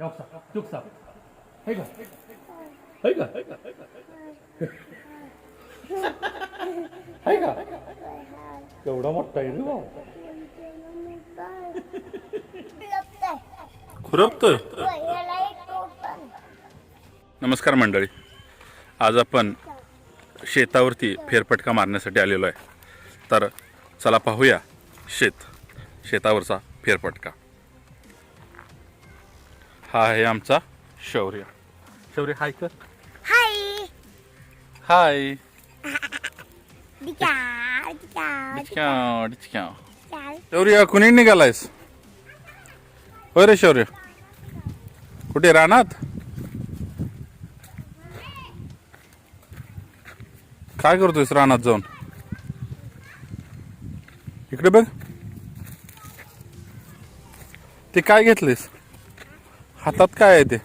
हे का हे का हे का केवढा मोठा आहे रे भाऊ खुरपतोय नमस्कार मंडळी. आज आपण शेतावरती फेरफटका मारण्यासाठी आलेलो आहे. तर चला पाहूया शेत शेतावरचा फेरफटका. हा आहे आमचा शौर्य. शौर्य हाय कर. हाय हाय डिचक्याव, डिचक्याव. शौर्य कुणी निघालायस? होय रे शौर्य. कुठे रानात? काय करतोयस रानात जाऊन? इकडे बघ. ते काय घेतलेस? हातात काय आहे ते?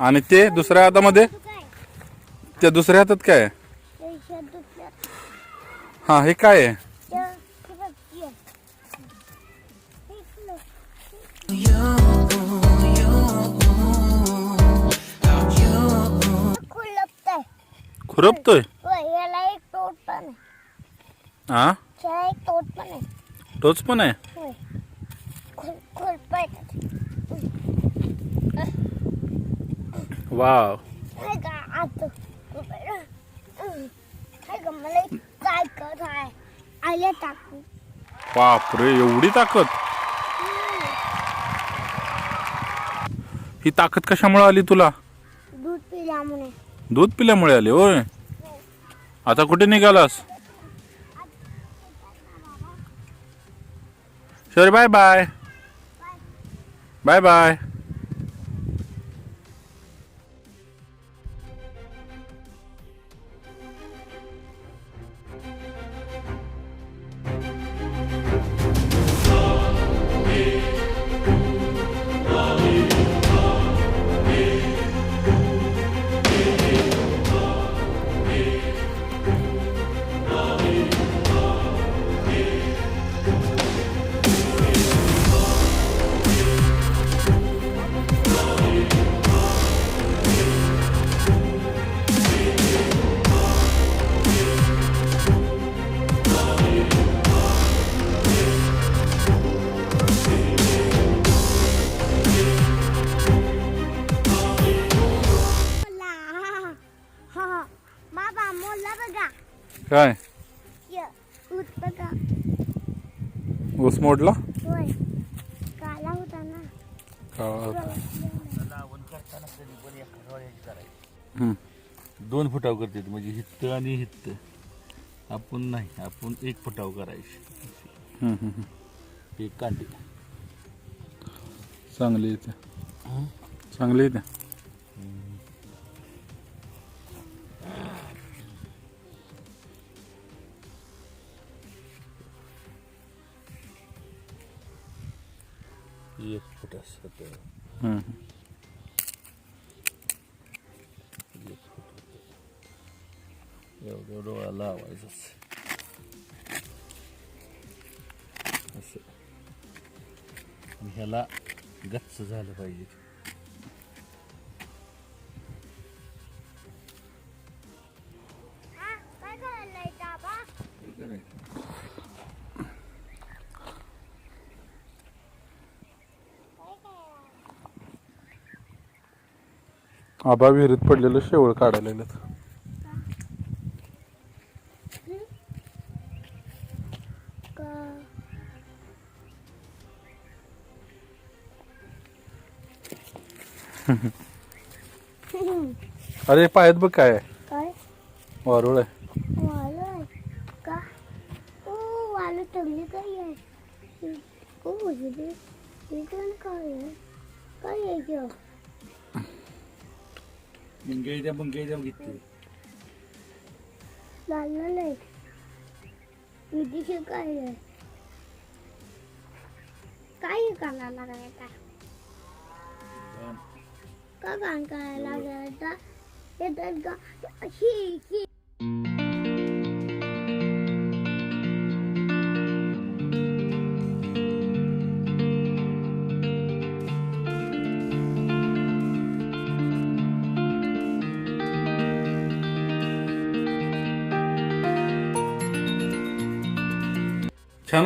आणि ते दुसऱ्या हातामध्ये? त्या दुसऱ्या हातात काय आहे? हा हे काय आहे? खुरपतोय? याला एक पण हा? एक तोट पण आहे. पण वाव आता बापरे एवढी ताकद. ही ताकद कशामुळे आली तुला? दूध पिल्यामुळे दूध पिल्यामुळे आली होय. आता कुठे निघालास? Sir bye bye bye bye काय? ऊस मोडला? होय. काला होता ना. हम्म. दोन फुटाव करते म्हणजे हित्त आणि हित्त. आपण नाही आपण एक फुटाव करायची. हम्म, हम्म, हम्म. एक कांडी. चांगली चांगली इथे एक फुट असं तर हम्म. एक फुट. एवढं डोळा लावायचं असं ह्याला गच्च झालं पाहिजे आबा विहिरीत पडलेलं शेवळ काढायला अरे पायात बघ? काय? वारुळ आहे. मुंग्याच्या मुंग्याच्या घेतली लाल लाल आहे विदेशी काय आहे? काय कानाला करायचा? का कान करायला लागायचा? येतात का ही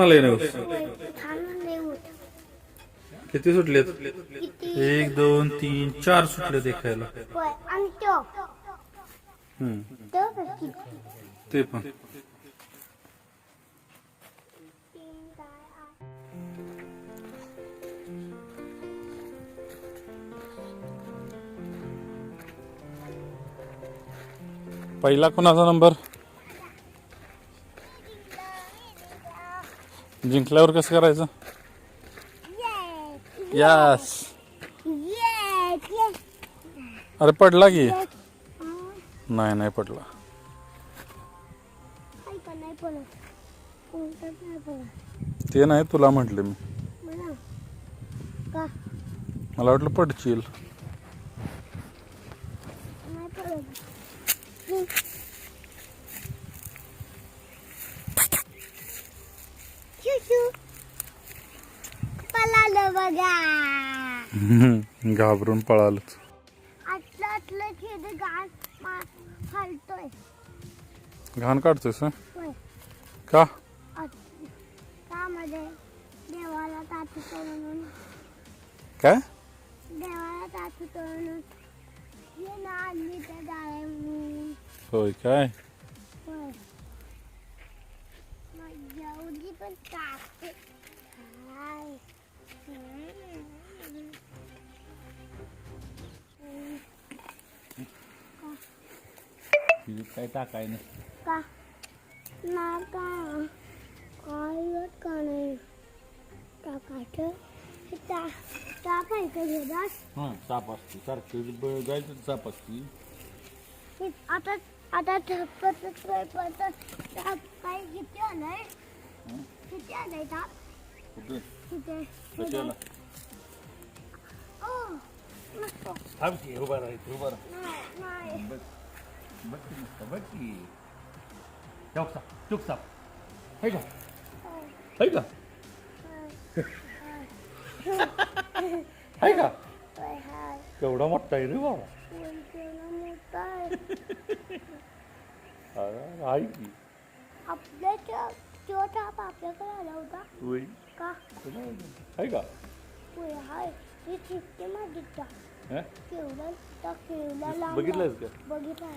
लय मोठं किती सुटलेत एक दोन तीन चार सुटले देखायला. तो पण. पहिला कोणाचा नंबर? जिंकल्यावर कसं करायचं? यास अरे पडला की? नाही नाही पडला. ते नाही तुला म्हटले मी. मला मला वाटलं पडशील नाही पडत शू पळालं बघा. घाबरून पळालच. आतलं आतलं खेळ गाण हलतोय घाण काढतोयस हं? होय. का? त्यामध्ये देवाला तातू म्हणून. काय? देवाला तातू म्हणून. ना त्या होय काय? काय नाही. का? ना का? काय का नाही? टाकायचं हे टा टाकायचं हां साप असते. सारखं ब- जायचं साप असते. हे आता आता ताप काय किती आलंय? किती आलंय ताप कुठे? किती कशाला ओ नको थांब की उभा राहायचं उभा राहा. नाही नाही. बघ बघ की नुसतं बघ की चौक साप चुक साप है का है का है का हाय हाय केवढा मोठा आहे रे बाबा कोणत्याला मोठा आहे अरे, आहे की आपल्या त्या तो ताप आपल्याकडे आला होता होय का आहे का होय हाय हे चिठ्ठी मागितला हं? केवढा त्या केवढा लांब बघितलंस का? बघितलाय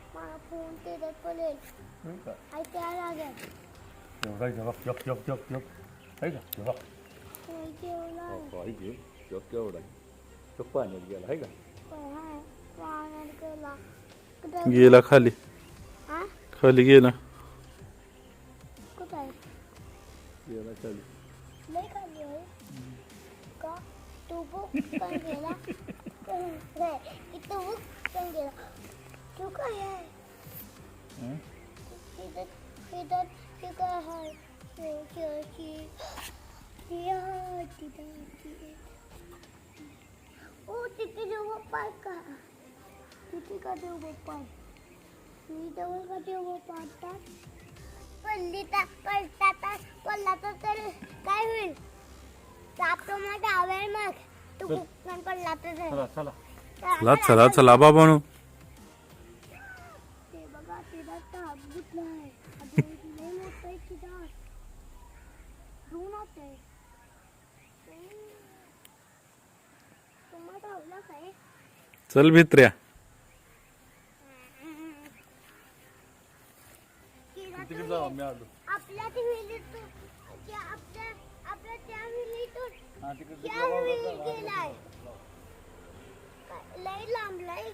मला फोन केल्यात पडेल होय का आई त्या लागेल एवढा आहे जग जग जग जग जग आहे का जग होय केवढा आहे आहे की जग केवढा आहे तो पाण्यात गेला आहे का होय हाय पाण्यात गेला कुठं गेला खाली हा खाली गेला कुठं आहे गेला चालू लय खाली होय का तू बुक ओ तिथे देव बाप्पा आहे का तिथे का देव बाप्पा आहे? मी जवळ का देव बाप्पा असतात पडली तर पडतात पडला तर तर काय होईल तापतो मग डावेल मग तू. कुठं पडला तर चला चला चला चला बाबाणू ते बघा तिला ताप घेतलाय आता लय मोठं आहे तिथं ऋण आहे तुम्हाला धावला काय चल भित्र्या तिला तिकडे जाऊ मी आलो आपल्या ती विहिरीतून त्या आपल्या आपल्या त्या विहिरीतून हा तिकडे त्या विहिरीत गेलाय काय, लय लांबलाय हाय लय बारे लय लांबलाय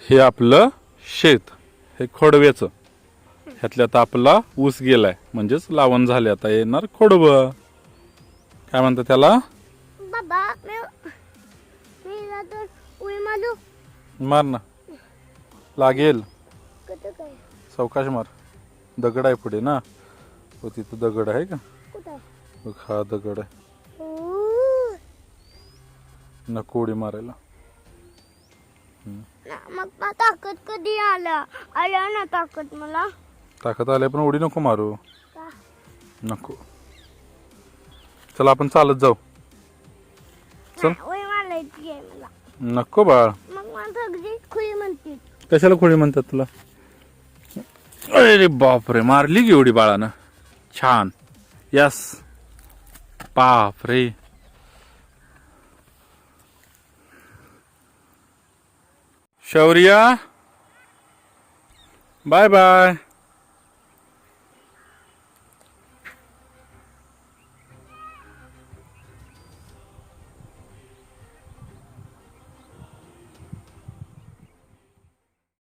हे आपलं शेत हे खोडव्याचं. ह्यातल्यात आपला ऊस गेलाय. म्हणजेच लावण झाले. आता येणार खोडव. काय म्हणतात त्याला? बाबा मारू. मार ना. लागेल. सावकाश मार. दगड आहे पुढे ना? हो तिथं दगड आहे का? हा दगड आहे. नको उडी मारायला. मग ताकद कधी आल्या आल्या ना ताकद मला. ताकद आल्या पण उडी नको मारू. नको. चला आपण चालत जाऊ. चल. आहे मला नको बाळ. मग मला सगळी खुली म्हणते. कशाला खोळी म्हणतात तुला? अरे बापरे मारली की उडी बाळानं. छान. यस. बापरे. शौर्या. Bye bye.